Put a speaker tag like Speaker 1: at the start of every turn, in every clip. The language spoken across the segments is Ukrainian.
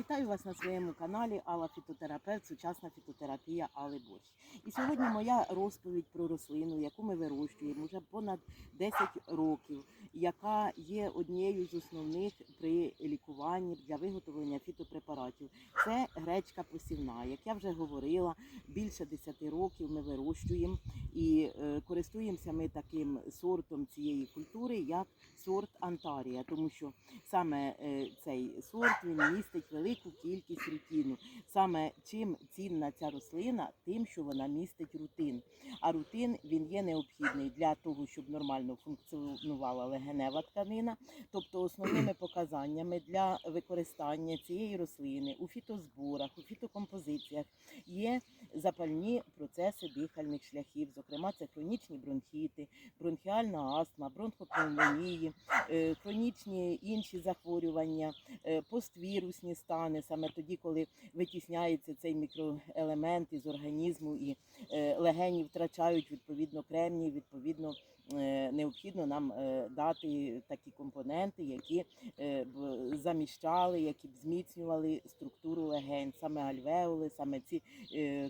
Speaker 1: Вітаю вас на своєму каналі Алла Фітотерапевт, сучасна фітотерапія Алли Борщ. І сьогодні моя розповідь про рослину, яку ми вирощуємо вже понад 10 років, яка є однією з основних при лікуванні для виготовлення фітопрепаратів. Це гречка посівна. Як я вже говорила, більше 10 років ми вирощуємо і е, користуємося ми таким сортом цієї культури, як сорт Антарія, тому що саме е, цей сорт він містить велику кількість рутину. Саме чим цінна ця рослина, тим, що вона містить рутин. А рутин він є необхідний для того, щоб нормально функціонувала легенева тканина. Тобто основними показаннями для використання цієї рослини у фітозборах, у фітокомпозиціях є запальні процеси дихальних шляхів, зокрема це хронічні бронхіти, бронхіальна астма, бронхопневмонії, е, хронічні інші захворювання, е, поствірусні стани, саме тоді, коли витісняється цей мікроелемент із організму і е, легені втрачають відповідно кремній, відповідно е, необхідно нам е, дати такі компоненти, які б заміщали, які б зміцнювали структуру легень, саме альвеоли, саме ці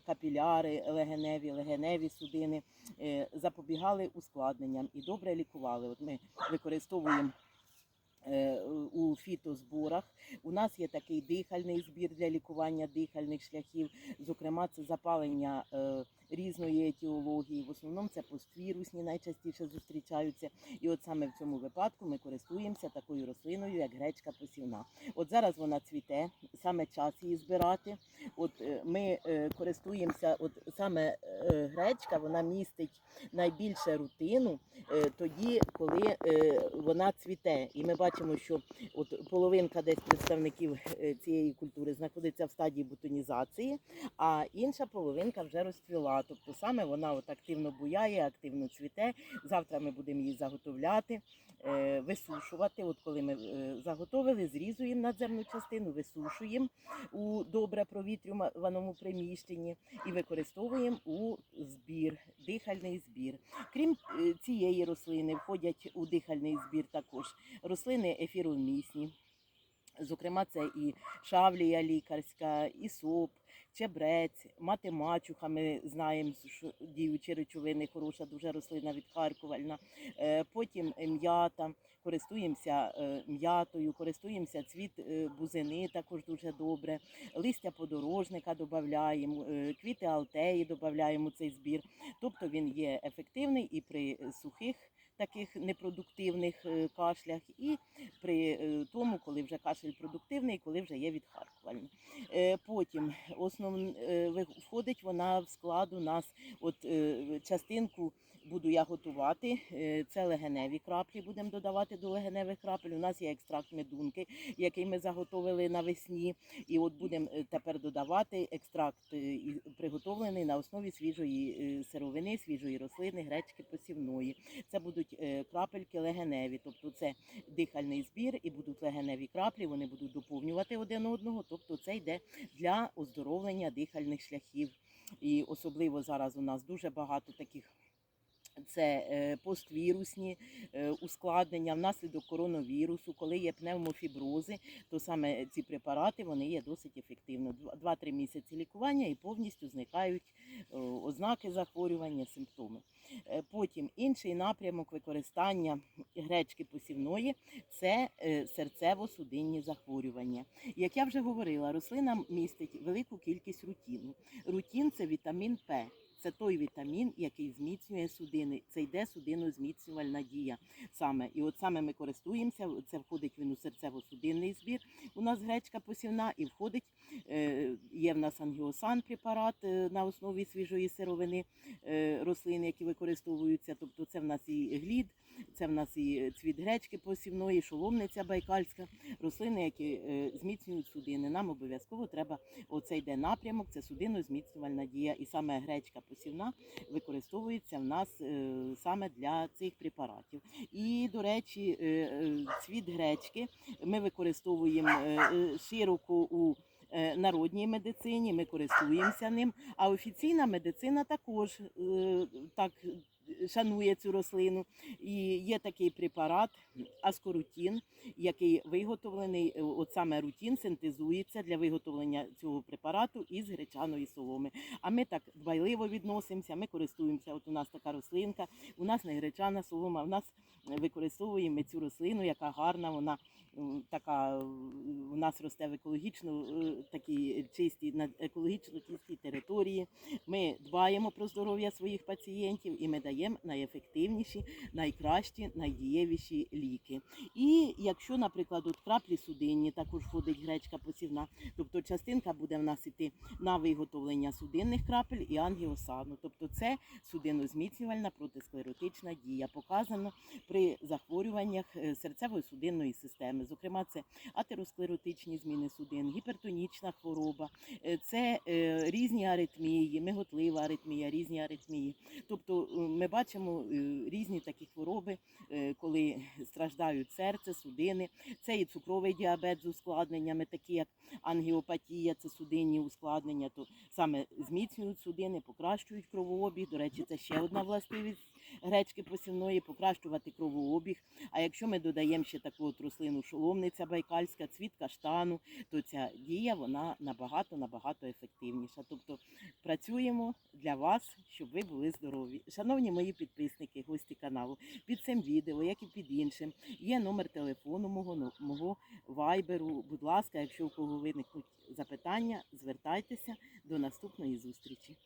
Speaker 1: капіляри легеневі, легеневі судини запобігали ускладненням і добре лікували. От ми використовуємо. Е, У фітозборах у нас є такий дихальний збір для лікування дихальних шляхів. Зокрема, це запалення е, різної етіології. В основному це поствірусні найчастіше зустрічаються. І от саме в цьому випадку ми користуємося такою рослиною, як гречка посівна. От зараз вона цвіте, саме час її збирати. От е, ми користуємося, от саме гречка, вона містить найбільше рутину тоді, коли вона цвіте. І ми бачимо, що от половинка десь представників е, цієї культури знаходиться в стадії бутонізації, а інша половинка вже розцвіла. Тобто саме вона от активно буяє, активно цвіте. Завтра ми будемо її заготовляти, е, висушувати. От коли ми е, заготовили, зрізуємо надземну частину, висушуємо у добре провітрюваному приміщенні і використовуємо у збір, дихальний збір. Крім цієї рослини, входять у дихальний збір також рослини ефіромісні. Зокрема, це і шавлія лікарська, і соп, чебрець, мати мачуха. Ми знаємо, що діючі речовини, хороша дуже рослина відхаркувальна. Е, Потім м'ята, користуємося е, м'ятою, користуємося цвіт е, бузини, також дуже добре. Листя подорожника додаємо, квіти алтеї додаємо цей збір. Тобто він є ефективний і при сухих. Таких непродуктивних е, кашлях, і при е, тому, коли вже кашель продуктивний, коли вже є відхаркувальний. Е, Потім основ, входить вона в склад у нас, от частинку буду я готувати. Це легеневі краплі, будемо додавати до легеневих крапель. У нас є екстракт медунки, який ми заготовили навесні. І от будемо тепер додавати екстракт, приготовлений на основі свіжої сировини, свіжої рослини, гречки посівної. Це будуть е, крапельки легеневі, тобто це дихальний збір і будуть легеневі краплі, вони будуть доповнювати один одного, тобто це йде для оздоровлення дихальних шляхів. І особливо зараз у нас дуже багато таких. Це е, поствірусні е, ускладнення внаслідок коронавірусу, коли є пневмофібрози, то саме ці препарати вони є досить ефективно. Два- 2-3 місяці лікування і повністю зникають е, ознаки захворювання, симптоми. Потім інший напрямок використання гречки посівної це серцево-судинні захворювання. Як я вже говорила, рослина містить велику кількість рутіну. Рутін це вітамін П. Це той вітамін, який зміцнює судини. Це йде судинозміцнювальна дія саме. І от саме ми користуємося. Це входить він у серцево-судинний збір. У нас гречка посівна і входить. е, Є в нас ангіосан препарат е, на основі свіжої сировини е, рослин, які використовуються. Тобто це в нас і глід, це в нас і цвіт гречки посівної, шоломниця байкальська, рослини, які зміцнюють судини. Нам обов'язково треба оцей йде напрямок, це судинозміцнювальна дія. І саме гречка посівна використовується в нас е, саме для цих препаратів. І, до речі, е, е, цвіт гречки ми використовуємо широко у народній медицині, ми користуємося ним. А офіційна медицина також так шанує цю рослину. І є такий препарат аскорутін, який виготовлений, е, от саме рутін синтезується для виготовлення цього препарату із гречаної соломи. А ми так дбайливо відносимося, ми користуємося. От у нас така рослинка, у нас не гречана солома, у нас використовуємо цю рослину, яка гарна, вона така у нас росте в екологічно е, такій чистій на екологічно чистій території. Ми дбаємо про здоров'я своїх пацієнтів і ми даємо найефективніші, найкращі, найдієвіші ліки. І якщо, наприклад, от краплі судинні, також входить гречка посівна, тобто частинка буде в нас іти на виготовлення судинних крапель і ангіосану. Тобто це судинозміцнювальна протисклеротична дія, показано при захворюваннях е, серцево-судинної системи. Зокрема, це атеросклеротичні зміни судин, гіпертонічна хвороба, е, це е, різні аритмії, миготлива аритмія, різні аритмії. Тобто ми бачимо е, різні такі хвороби, е, коли страждають серце, судини. Це і цукровий діабет з ускладненнями, такі як ангіопатія, це судинні ускладнення, то саме зміцнюють судини, покращують кровообіг. До речі, це ще одна властивість гречки посівної, покращувати кровообіг. А якщо ми додаємо ще таку от рослину шоломниця байкальська, цвіт каштану, то ця дія вона набагато набагато ефективніша. Тобто працюємо для вас, щоб ви були здорові. Шановні мої підписники, гості каналу, під цим відео, як і під іншим, є номер телефону мого, ну, мого вайберу. Будь ласка, якщо у кого виникнуть запитання, звертайтеся до наступної зустрічі.